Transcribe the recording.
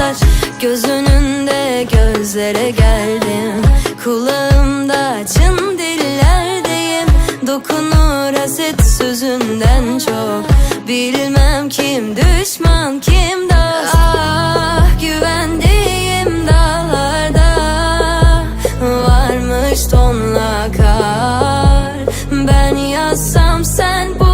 saç Göz önünde gözlere geldim. Kulağımda çın dillerdeyim. Dokunur haset sözünden çok. Bilmem kim düşman kim dost. Ah güvendiğim dağlarda Varmış tonla kar Ben yazsam sen bu